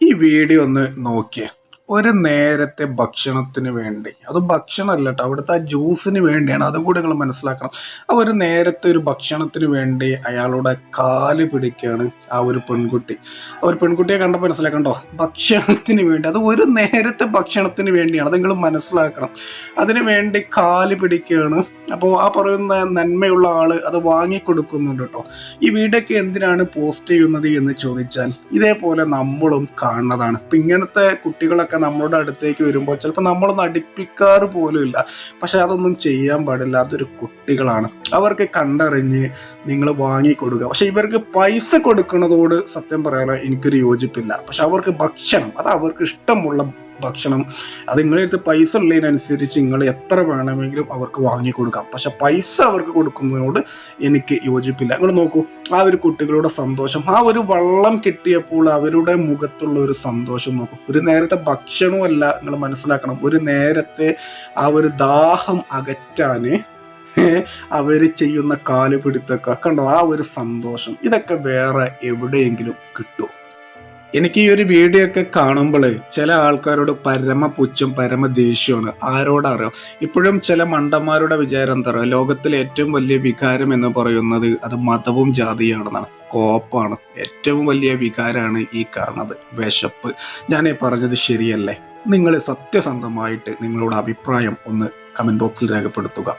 ഈ വീഡിയോ ഒന്ന് നോക്കിയേ. ഒരു നേരത്തെ ഭക്ഷണത്തിന് വേണ്ടി. അത് ഭക്ഷണമല്ല കേട്ടോ. അവിടുത്തെ ആ ജ്യൂസിന് വേണ്ടിയാണ്. അതും കൂടി നിങ്ങൾ മനസ്സിലാക്കണം. ആ ഒരു നേരത്തെ ഒരു ഭക്ഷണത്തിന് വേണ്ടി അയാളുടെ കാൽ പിടിക്കുകയാണ് ആ ഒരു പെൺകുട്ടി. ആ ഒരു പെൺകുട്ടിയെ കണ്ടപ്പോൾ മനസ്സിലാക്കണ്ടോ? ഭക്ഷണത്തിന് വേണ്ടി. അത് ഒരു നേരത്തെ ഭക്ഷണത്തിന് വേണ്ടിയാണ്. അത് നിങ്ങൾ മനസ്സിലാക്കണം. അതിന് വേണ്ടി കാൽ പിടിക്കുകയാണ് അപ്പോൾ ആ പറയുന്ന നന്മയുള്ള ആൾ അത് വാങ്ങിക്കൊടുക്കുന്നുണ്ട് കേട്ടോ ഈ വീഡിയോക്ക് എന്തിനാണ് പോസ്റ്റ് ചെയ്യുന്നത് എന്ന് ചോദിച്ചാൽ ഇതേപോലെ നമ്മളും കാണുന്നതാണ്. ഇപ്പം ഇങ്ങനത്തെ കുട്ടികളൊക്കെ നമ്മളുടെ അടുത്തേക്ക് വരുമ്പോൾ ചിലപ്പോൾ നമ്മളൊന്നും അടുപ്പിക്കാറ് പോലും ഇല്ല. പക്ഷെ അതൊന്നും ചെയ്യാൻ പാടില്ല. അതൊരു കുട്ടികളാണ്. അവർക്ക് കണ്ടറിഞ്ഞ് നിങ്ങൾ വാങ്ങിക്കൊടുക്കുക. പക്ഷെ ഇവർക്ക് പൈസ കൊടുക്കുന്നതോട് സത്യം പറയാനോ എനിക്കൊരു യോജിപ്പില്ല. പക്ഷെ അവർക്ക് ഭക്ഷണം അത് അവർക്ക് ഇഷ്ടമുള്ള ഭക്ഷണം. അത് നിങ്ങളുടെ അടുത്ത് പൈസ ഉള്ളതിനനുസരിച്ച് നിങ്ങൾ എത്ര വേണമെങ്കിലും അവർക്ക് വാങ്ങി കൊടുക്കാം. പക്ഷെ പൈസ അവർക്ക് കൊടുക്കുന്നതിനോട് എനിക്ക് യോജിപ്പില്ല. നിങ്ങൾ നോക്കൂ ആ ഒരു കുട്ടികളുടെ സന്തോഷം ആ ഒരു വള്ളം കിട്ടിയപ്പോൾ അവരുടെ മുഖത്തുള്ള ഒരു സന്തോഷം നോക്കൂ. ഒരു നേരത്തെ ഭക്ഷണമല്ല നിങ്ങൾ മനസ്സിലാക്കണം. ഒരു നേരത്തെ ആ ഒരു ദാഹം അകറ്റാൻ അവർ ചെയ്യുന്ന കാലുപിടുത്തൊക്കെ കണ്ടോ? ആ ഒരു സന്തോഷം. ഇതൊക്കെ വേറെ എവിടെയെങ്കിലും കിട്ടുമോ എനിക്ക് ഈ ഒരു വീഡിയോ ഒക്കെ കാണുമ്പോൾ ചില ആൾക്കാരോട് പരമ പുച്ഛം പരമ ദേഷ്യമാണ്. ആരോടറിയാം ഇപ്പോഴും ചില മണ്ടന്മാരുടെ വിചാരം എന്താ പറയുക ലോകത്തിലെ ഏറ്റവും വലിയ വികാരം എന്ന് പറയുന്നത് അത് മതവും ജാതിയാണെന്നാണ്. കോപ്പാണ്. ഏറ്റവും വലിയ വികാരമാണ് ഈ കാണുന്നത്. വിശപ്പ്. ഞാൻ പറഞ്ഞത് ശരിയല്ലേ? നിങ്ങൾ സത്യസന്ധമായിട്ട് നിങ്ങളുടെ അഭിപ്രായം ഒന്ന് കമന്റ് ബോക്സിൽ രേഖപ്പെടുത്തുക.